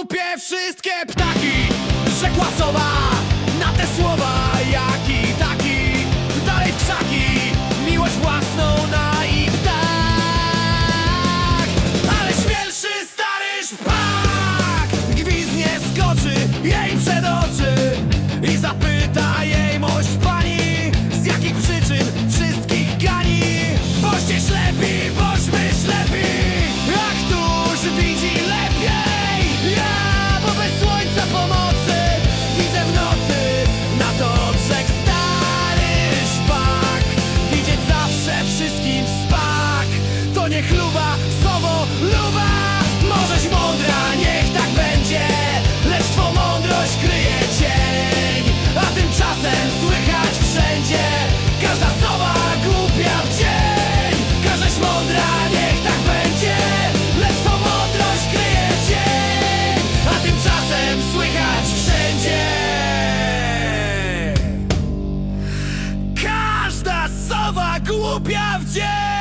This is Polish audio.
głupie wszystkie ptaki Nie chluba, sowo, luba. Możeś mądra, niech tak będzie. Lecz twą mądrość kryje cień. A tymczasem słychać wszędzie. Każda sowa głupia w dzień. Każdaś mądra, niech tak będzie. Lecz twą mądrość kryje cień. A tymczasem słychać wszędzie. Każda sowa głupia w dzień